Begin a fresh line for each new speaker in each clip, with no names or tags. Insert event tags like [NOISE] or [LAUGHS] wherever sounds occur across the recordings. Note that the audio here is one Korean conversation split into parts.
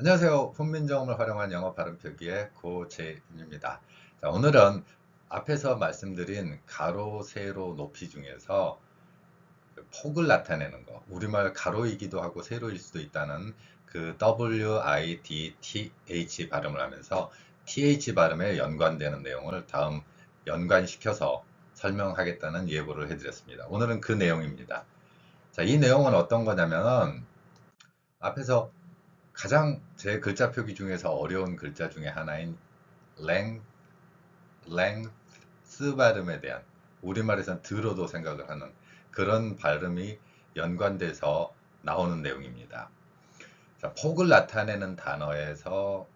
안녕하세요. 훈민정음을 활용한 영어 발음 표기의 고재윤입니다. 자, 오늘은 앞에서 말씀드린 가로, 세로, 높이 중에서 그 폭을 나타내는 거, 우리말 가로이기도 하고 세로일 수도 있다는 그 W, I, D, T, H 발음을 하면서 TH 발음에 연관되는 내용을 다음 연관시켜서 설명하겠다는 예고를 해드렸습니다. 오늘은 그 내용입니다. 자, 이 내용은 어떤 거냐면은 앞에서 가장 제 글자 표기 중에서 어려운 글자 중에 하나인 랭, 랭, 스 발음에 대한 우리말에선 들어도 생각을 하는 그런 발음이 연관돼서 나오는 내용입니다. 자, 폭을 나타내는 단어에서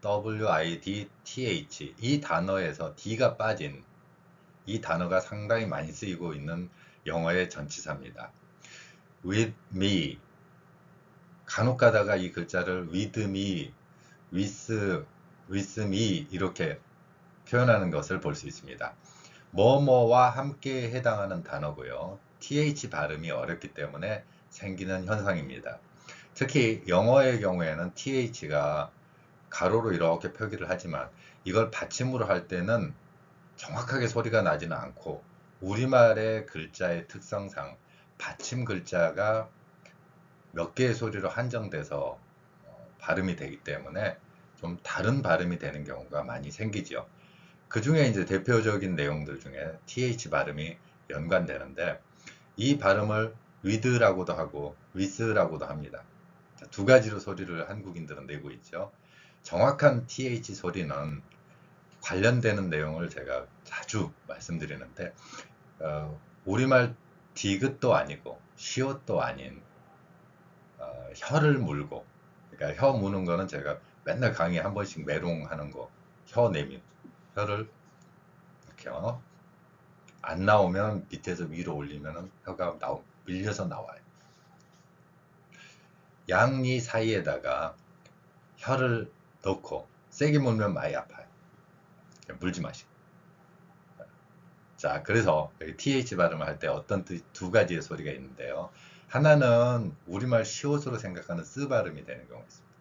W, I, D, T, H 이 단어에서 D가 빠진 이 단어가 상당히 많이 쓰이고 있는 영어의 전치사입니다. with me 간혹 가다가 이 글자를 with me, with, with me 이렇게 표현하는 것을 볼 수 있습니다. 뭐뭐와 함께 해당하는 단어고요. th 발음이 어렵기 때문에 생기는 현상입니다. 특히 영어의 경우에는 th가 가로로 이렇게 표기를 하지만 이걸 받침으로 할 때는 정확하게 소리가 나지는 않고 우리말의 글자의 특성상 받침 글자가 몇 개의 소리로 한정돼서 어, 발음이 되기 때문에 좀 다른 발음이 되는 경우가 많이 생기죠. 그 중에 이제 대표적인 내용들 중에 th 발음이 연관되는데 이 발음을 with라고도 하고 with라고도 합니다. 두 가지로 소리를 한국인들은 내고 있죠. 정확한 th 소리는 관련되는 내용을 제가 자주 말씀드리는데 어, 우리말 디귿도 아니고 시옷도 아닌 어, 혀를 물고 그러니까 혀 무는 거는 제가 맨날 강의 한 번씩 메롱하는 거 혀 내밀 혀를 이렇게 어? 안 나오면 밑에서 위로 올리면 혀가 나오, 밀려서 나와요. 양니 사이에다가 혀를 넣고 세게 물면 많이 아파요. 물지 마시고. 자, 그래서 TH 발음을 할 때 어떤 두 가지의 소리가 있는데요. 하나는 우리말 시옷으로 생각하는 쓰 발음이 되는 경우가 있습니다.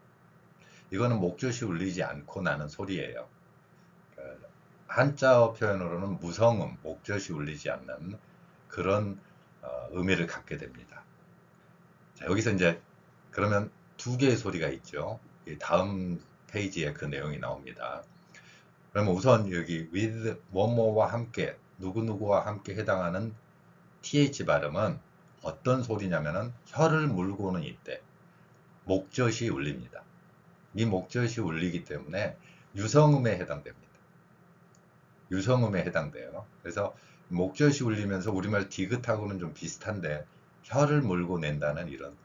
이거는 목젖이 울리지 않고 나는 소리예요. 그 한자어 표현으로는 무성음, 목젖이 울리지 않는 그런 어, 의미를 갖게 됩니다. 자, 여기서 이제 그러면 두 개의 소리가 있죠. 다음 페이지에 그 내용이 나옵니다. 그러면 우선 여기 with 뭐뭐와 함께 누구누구와 함께 해당하는 th 발음은 어떤 소리냐면은 혀를 물고는 이때 목젖이 울립니다. 이 목젖이 울리기 때문에 유성음에 해당됩니다. 유성음에 해당돼요. 그래서 목젖이 울리면서 우리말 디귿하고는 좀 비슷한데 혀를 물고 낸다는 이런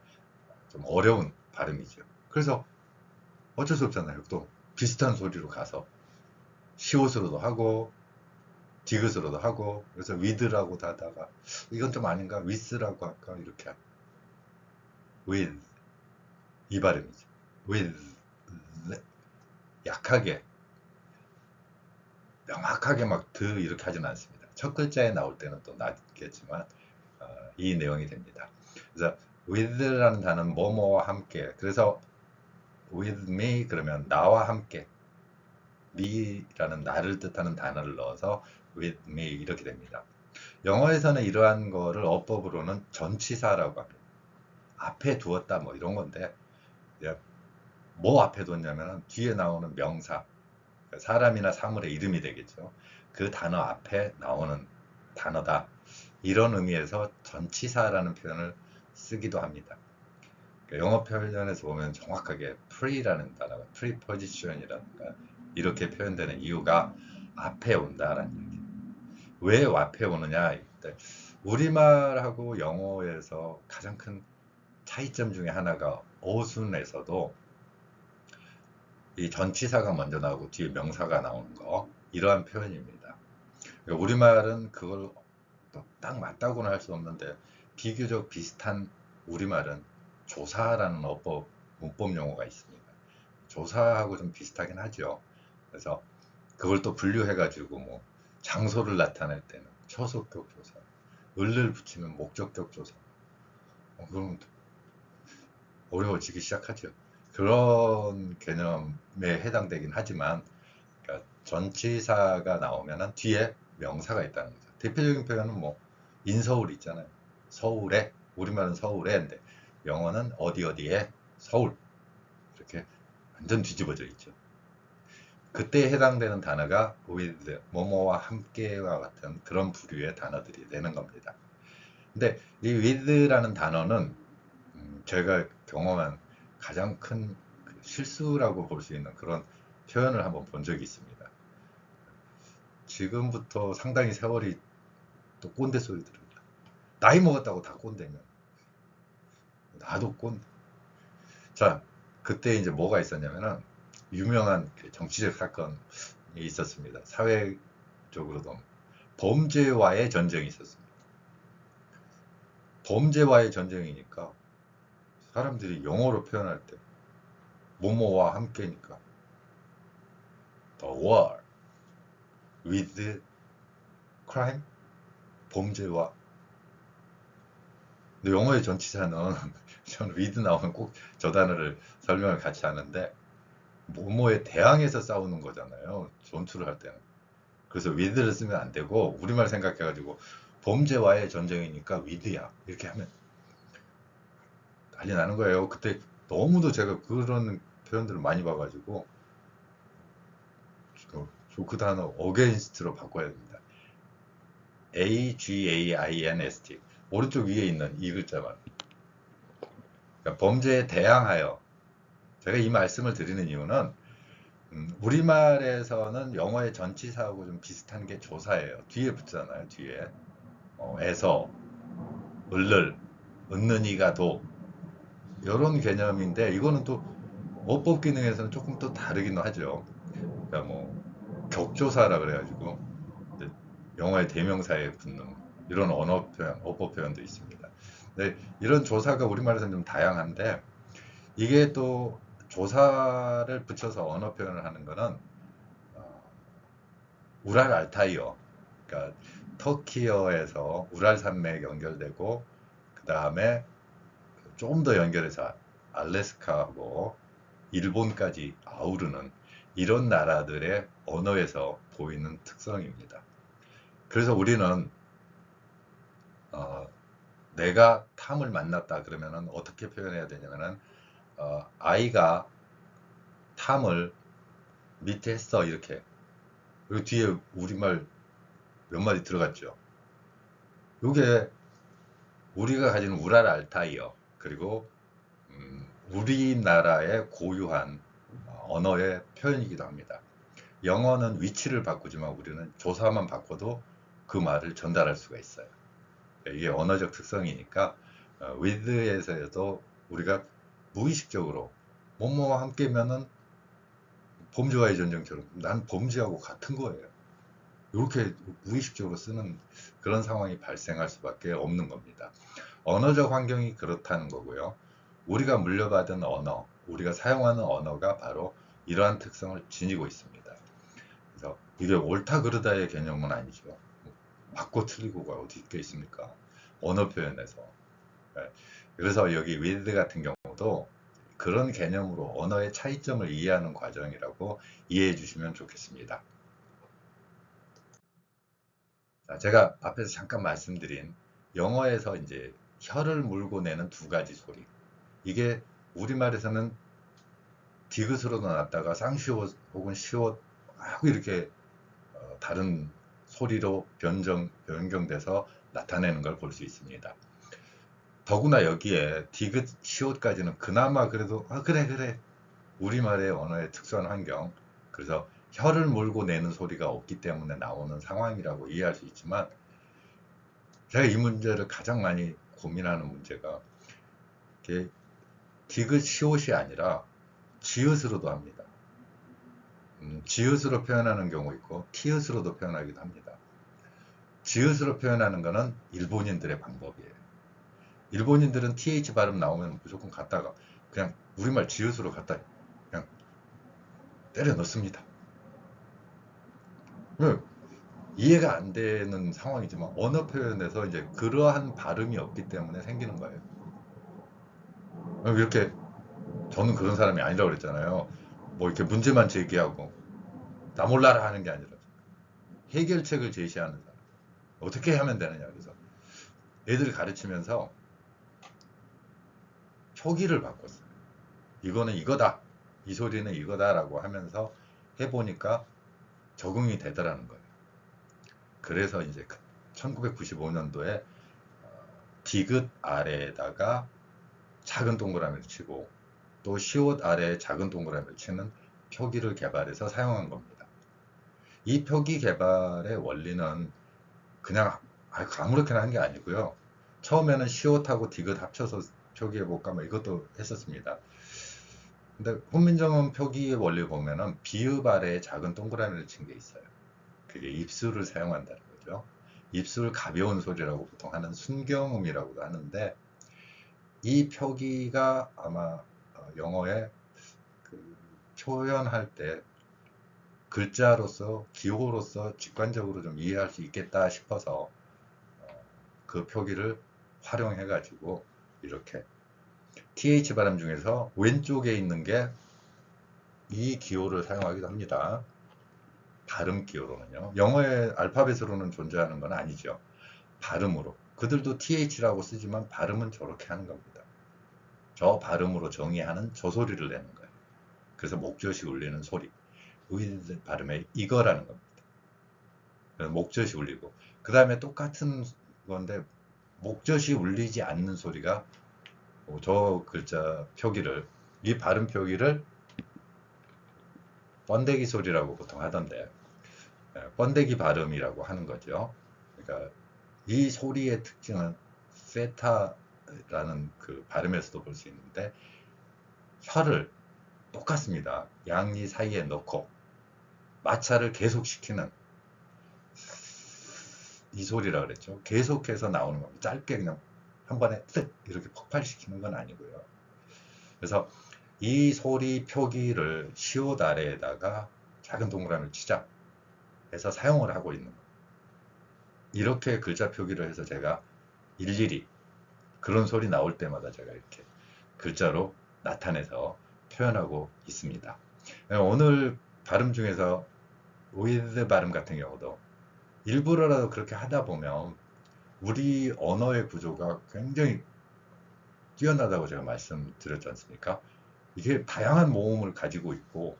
좀 어려운 발음이죠. 그래서 어쩔 수 없잖아요. 또 비슷한 소리로 가서 시옷으로도 하고 디귿으로도 하고 그래서 위드라고 하다가 이건 좀 아닌가? 위스라고 할까? 이렇게 with 이 발음이죠 with 약하게 명확하게 막 드 이렇게 하지는 않습니다. 첫 글자에 나올 때는 또 낫겠지만 어, 이 내용이 됩니다. 그래서 with라는 단어는 뭐뭐와 함께 그래서 with me 그러면 나와 함께 me라는 나를 뜻하는 단어를 넣어서 me 이렇게 됩니다. 영어에서는 이러한 거를 어법으로는 전치사라고 합니다. 앞에 두었다 뭐 이런 건데 뭐 앞에 뒀냐면 뒤에 나오는 명사 사람이나 사물의 이름이 되겠죠. 그 단어 앞에 나오는 단어다. 이런 의미에서 전치사라는 표현을 쓰기도 합니다. 그러니까 영어 표현에서 보면 정확하게 pre라는 단어가 preposition이라든가 이렇게 표현되는 이유가 앞에 온다라는 얘기. 왜 앞에 오느냐? 우리말하고 영어에서 가장 큰 차이점 중에 하나가 어순에서도 이 전치사가 먼저 나오고 뒤에 명사가 나오는 거 이러한 표현입니다. 그러니까 우리말은 그걸 딱 맞다고는 할 수 없는데 비교적 비슷한 우리말은 조사라는 어법 문법 용어가 있습니다. 조사하고 좀 비슷하긴 하죠. 그래서 그걸 또 분류해가지고 뭐 장소를 나타낼 때는 초속격 조사, 을을 붙이면 목적격 조사. 어, 그러면 어려워지기 시작하죠. 그런 개념에 해당되긴 하지만 그러니까 전치사가 나오면은 뒤에 명사가 있다는 거죠. 대표적인 표현은 뭐 인서울 있잖아요. 서울에 우리말은 서울에인데 영어는 어디 어디에 서울 이렇게 완전 뒤집어져 있죠. 그때 해당되는 단어가 with 뭐뭐와 함께와 같은 그런 부류의 단어들이 되는 겁니다. 근데 이 with라는 단어는 음, 제가 경험한 가장 큰 실수라고 볼 수 있는 그런 표현을 한번 본 적이 있습니다. 지금부터 상당히 세월이 또 꼰대 소리 들립니다. 나이 먹었다고 다 꼰대면 나도 꼰대. 자, 그때 이제 뭐가 있었냐면은 유명한 그 정치적 사건이 있었습니다. 사회적으로도 범죄와의 전쟁이 있었습니다. 범죄와의 전쟁이니까 사람들이 영어로 표현할 때 뭐뭐와 함께니까 the war with crime 범죄와 근데 영어의 전치사는 [LAUGHS] 저는 with 나오면 꼭 저 단어를 설명을 같이 하는데 뭐뭐에 대항해서 싸우는 거잖아요. 전투를 할 때는. 그래서 with를 쓰면 안 되고 우리말 생각해가지고 범죄와의 전쟁이니까 with야. 이렇게 하면 난리 나는 거예요. 그때 너무도 제가 그런 표현들을 많이 봐가지고 저그 단어 against로 바꿔야 됩니다. A-G-A-I-N-S-T 오른쪽 위에 있는 이 글자만. 그러니까 범죄에 대항하여 제가 이 말씀을 드리는 이유는 음, 우리말에서는 영어의 전치사하고 좀 비슷한 게 조사예요. 뒤에 붙잖아요. 뒤에 어, 에서 을를 은는이가 도 이런 개념인데 이거는 또 어법 기능에서는 조금 또 다르긴 하죠. 그러니까 뭐 격조사라 그래가지고 영어의 대명사에 붙는 이런 언어 표현, 어법 표현도 있습니다. 네, 이런 조사가 우리말에서는 좀 다양한데 이게 또 조사를 붙여서 언어 표현을 하는 거는 어, 우랄 알타이어, 그러니까 터키어에서 우랄 산맥 연결되고 그 다음에 조금 더 연결해서 알래스카하고 일본까지 아우르는 이런 나라들의 언어에서 보이는 특성입니다. 그래서 우리는 어, 내가 탐을 만났다 그러면은 어떻게 표현해야 되냐면은 어, 아이가 탐을 밑에 했어 이렇게 그리고 뒤에 우리말 몇 마디 들어갔죠. 요게 우리가 가진 우랄 알타이어 그리고 음, 우리나라의 고유한 언어의 표현이기도 합니다. 영어는 위치를 바꾸지만 우리는 조사만 바꿔도 그 말을 전달할 수가 있어요. 이게 언어적 특성이니까 어, with에서도 우리가 무의식적으로 뭐뭐와 함께면은 범죄와의 전쟁처럼 난 범죄하고 같은 거예요. 이렇게 무의식적으로 쓰는 그런 상황이 발생할 수밖에 없는 겁니다. 언어적 환경이 그렇다는 거고요. 우리가 물려받은 언어, 우리가 사용하는 언어가 바로 이러한 특성을 지니고 있습니다. 그래서 이게 옳다 그르다의 개념은 아니죠. 맞고 틀리고가 어디 있겠습니까? 언어 표현에서. 네. 그래서 여기 with 같은 경우 도 그런 개념으로 언어의 차이점을 이해하는 과정이라고 이해해 주시면 좋겠습니다. 제가 앞에서 잠깐 말씀드린 영어에서 이제 혀를 물고 내는 두 가지 소리. 이게 우리말에서는 디귿으로도 났다가 쌍시옷 혹은 시옷 하고 이렇게 어, 다른 소리로 변정, 변경돼서 나타내는 걸 볼 수 있습니다. 더구나 여기에 디귿, 시옷까지는 그나마 그래도 아 그래 그래 우리말의 언어의 특수한 환경 그래서 혀를 물고 내는 소리가 없기 때문에 나오는 상황이라고 이해할 수 있지만 제가 이 문제를 가장 많이 고민하는 문제가 디귿, 시옷이 아니라 지읒으로도 합니다. 음, 지읒으로 표현하는 경우 있고 티읒으로도 표현하기도 합니다. 지읒으로 표현하는 것은 일본인들의 방법이에요. 일본인들은 th 발음 나오면 무조건 갖다가 그냥 우리말 지읒으로 갖다 그냥 때려 넣습니다. 이해가 안 되는 상황이지만 언어 표현에서 이제 그러한 발음이 없기 때문에 생기는 거예요. 이렇게 저는 그런 사람이 아니라고 그랬잖아요. 뭐 이렇게 문제만 제기하고 나 몰라라 하는 게 아니라 해결책을 제시하는 사람. 어떻게 하면 되느냐 그래서 애들 가르치면서 표기를 바꿨어요. 이거는 이거다. 이 소리는 이거다라고 하면서 해보니까 적응이 되더라는 거예요. 그래서 이제 1995년도에 디귿 아래에다가 작은 동그라미를 치고 또 시옷 아래에 작은 동그라미를 치는 표기를 개발해서 사용한 겁니다. 이 표기 개발의 원리는 그냥 아무렇게나 한 게 아니고요. 처음에는 시옷하고 디귿 합쳐서 표기해볼까 뭐 이것도 했었습니다. 근데 훈민정음 표기의 원리 보면은 비읍 아래에 작은 동그라미를 친 게 있어요. 그게 입술을 사용한다는 거죠. 입술 가벼운 소리라고 보통 하는 순경음이라고도 하는데 이 표기가 아마 어, 영어에 그 표현할 때 글자로서 기호로서 직관적으로 좀 이해할 수 있겠다 싶어서 어, 그 표기를 활용해 가지고 이렇게 TH 발음 중에서 왼쪽에 있는 게 이 기호를 사용하기도 합니다. 발음 기호로는요. 영어의 알파벳으로는 존재하는 건 아니죠. 발음으로. 그들도 TH라고 쓰지만 발음은 저렇게 하는 겁니다. 저 발음으로 정의하는 저 소리를 내는 거예요. 그래서 목젖이 울리는 소리. 의 발음에 이거라는 겁니다. 목젖이 울리고. 그 다음에 똑같은 건데 목젖이 울리지 않는 소리가 저 글자 표기를 이 발음 표기를 번데기 소리라고 보통 하던데 예, 번데기 발음이라고 하는 거죠. 그러니까 이 소리의 특징은 세타라는 그 발음에서도 볼 수 있는데 혀를 똑같습니다. 양니 사이에 넣고 마찰을 계속 시키는 이 소리라 그랬죠. 계속해서 나오는 겁니다. 짧게 그냥 한 번에 뜩 이렇게 폭발시키는 건 아니고요. 그래서 이 소리 표기를 시옷 아래에다가 작은 동그라미를 치자 해서 사용을 하고 있는 거예요. 이렇게 글자 표기를 해서 제가 일일이 그런 소리 나올 때마다 제가 이렇게 글자로 나타내서 표현하고 있습니다. 오늘 발음 중에서 with 발음 같은 경우도 일부러라도 그렇게 하다 보면 우리 언어의 구조가 굉장히 뛰어나다고 제가 말씀드렸지 않습니까? 이게 다양한 모음을 가지고 있고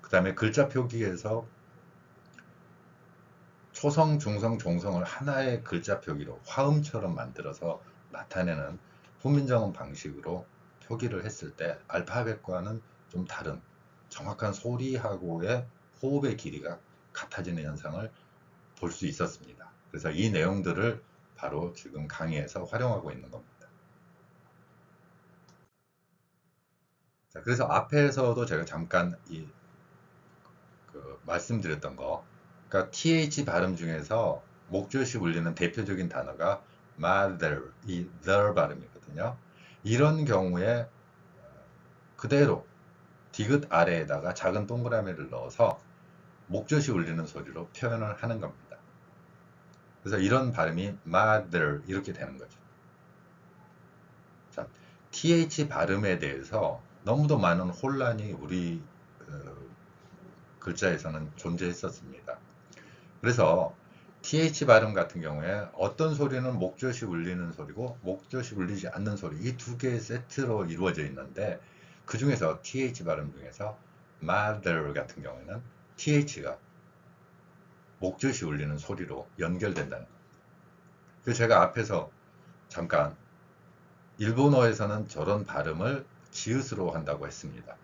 그 다음에 글자 표기에서 초성, 중성, 종성을 하나의 글자 표기로 화음처럼 만들어서 나타내는 후민정음 방식으로 표기를 했을 때 알파벳과는 좀 다른 정확한 소리하고의 호흡의 길이가 같아지는 현상을 볼 수 있었습니다. 그래서 이 내용들을 바로 지금 강의에서 활용하고 있는 겁니다. 자, 그래서 앞에서도 제가 잠깐 이, 그 말씀드렸던 거, 그러니까 th 발음 중에서 목젖이 울리는 대표적인 단어가 mother, 이 the 발음이거든요. 이런 경우에 그대로 디귿 아래에다가 작은 동그라미를 넣어서 목젖이 울리는 소리로 표현을 하는 겁니다. 그래서 이런 발음이 mother 이렇게 되는 거죠. 자, th 발음에 대해서 너무도 많은 혼란이 우리 어, 글자에서는 존재했었습니다. 그래서 th 발음 같은 경우에 어떤 소리는 목젖이 울리는 소리고 목젖이 울리지 않는 소리 이 두 개의 세트로 이루어져 있는데 그 중에서 th 발음 중에서 mother 같은 경우에는 th가 목젖이 울리는 소리로 연결된다는 겁니다. 그래서 제가 앞에서 잠깐 일본어에서는 저런 발음을 지읒으로 한다고 했습니다.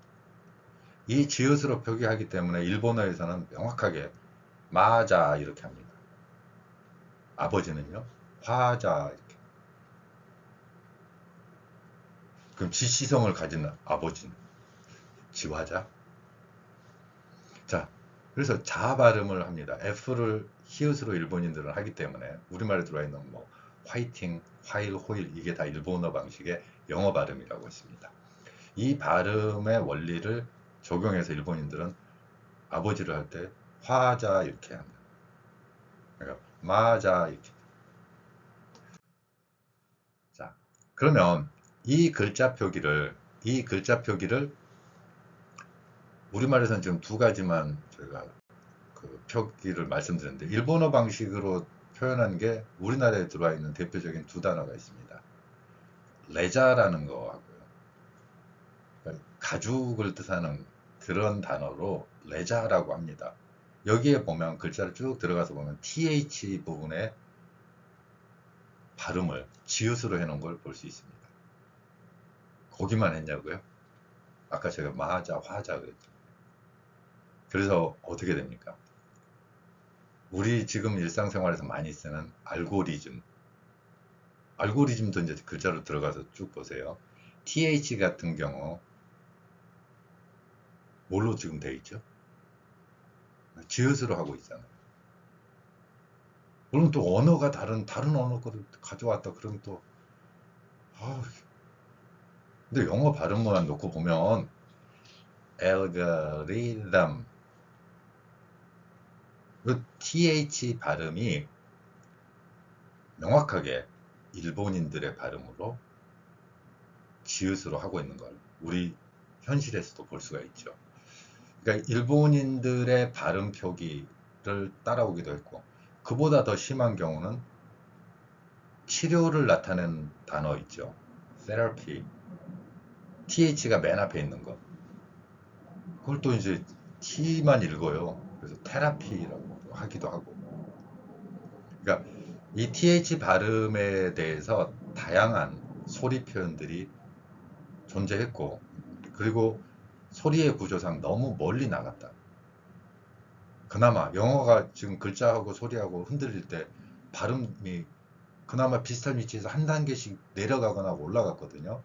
이 지읒으로 표기하기 때문에 일본어에서는 명확하게 마자 이렇게 합니다. 아버지는요 화자 이렇게. 그럼 지시성을 가진 아버지는 지화자. 자, 그래서 자 발음을 합니다. F를 히읗으로 일본인들은 하기 때문에 우리말에 들어와 있는 뭐 화이팅, 화일, 호일 이게 다 일본어 방식의 영어 발음이라고 했습니다. 이 발음의 원리를 적용해서 일본인들은 아버지를 할 때 화자 이렇게 합니다. 그러니까 마자 이렇게. 자, 그러면 이 글자 표기를 이 글자 표기를 우리말에서는 지금 두 가지만 저희가 그 표기를 말씀드렸는데 일본어 방식으로 표현한 게 우리나라에 들어와 있는 대표적인 두 단어가 있습니다. 레자라는 거하고요. 그러니까 가죽을 뜻하는 그런 단어로 레자라고 합니다. 여기에 보면 글자를 쭉 들어가서 보면 th 부분에 발음을 지읒으로 해놓은 걸 볼 수 있습니다. 거기만 했냐고요? 아까 제가 마자, 화자 그랬죠. 그래서 어떻게 됩니까? 우리 지금 일상생활에서 많이 쓰는 알고리즘. 알고리즘도 이제 글자로 들어가서 쭉 보세요. th 같은 경우 뭘로 지금 돼 있죠? 지읒으로 하고 있잖아요. 물론 또 언어가 다른 다른 언어 거를 가져왔다 그러면 또 아, 근데 영어 발음만 놓고 보면 algorithm 그 th 발음이 명확하게 일본인들의 발음으로 지읒으로 하고 있는 걸 우리 현실에서도 볼 수가 있죠. 그러니까 일본인들의 발음 표기를 따라오기도 했고 그보다 더 심한 경우는 치료를 나타낸 단어 있죠. therapy. th가 맨 앞에 있는 거. 그걸 또 이제 t만 읽어요. 그래서 테라피라고 하기도 하고. 그러니까 이 th 발음에 대해서 다양한 소리 표현들이 존재했고 그리고 소리의 구조상 너무 멀리 나갔다. 그나마 영어가 지금 글자하고 소리하고 흔들릴 때 발음이 그나마 비슷한 위치에서 한 단계씩 내려가거나 올라갔거든요.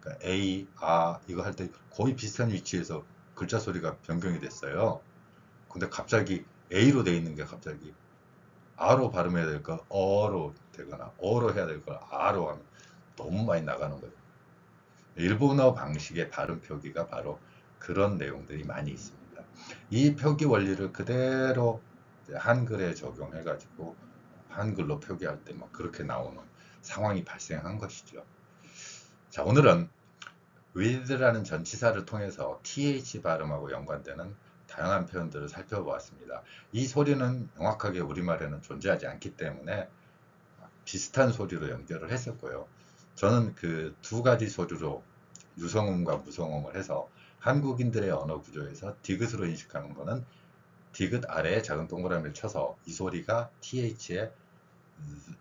그러니까 A, 아 이거 할 때 거의 비슷한 위치에서 글자 소리가 변경이 됐어요. 근데 갑자기 A로 돼 있는 게 갑자기 아로 발음해야 될 거 어로 되거나 어로 해야 될걸 아로 하면 너무 많이 나가는 거예요. 일본어 방식의 발음 표기가 바로 그런 내용들이 많이 있습니다. 이 표기 원리를 그대로 한글에 적용해 가지고 한글로 표기할 때 막 그렇게 나오는 상황이 발생한 것이죠. 자, 오늘은 with라는 전치사를 통해서 th 발음하고 연관되는 다양한 표현들을 살펴보았습니다. 이 소리는 명확하게 우리말에는 존재하지 않기 때문에 비슷한 소리로 연결을 했었고요. 저는 그 두 가지 소리로 유성음과 무성음을 해서 한국인들의 언어 구조에서 디귿으로 인식하는 거는 디귿 아래에 작은 동그라미를 쳐서 이 소리가 th의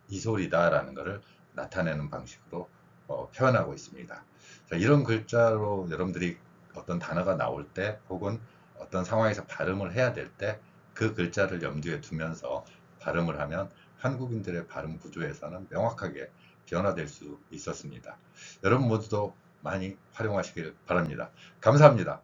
이 소리다라는 것을 나타내는 방식으로 어, 표현하고 있습니다. 자, 이런 글자로 여러분들이 어떤 단어가 나올 때 혹은 어떤 상황에서 발음을 해야 될 때 그 글자를 염두에 두면서 발음을 하면 한국인들의 발음 구조에서는 명확하게 변화될 수 있었습니다. 여러분 모두도 많이 활용하시길 바랍니다. 감사합니다.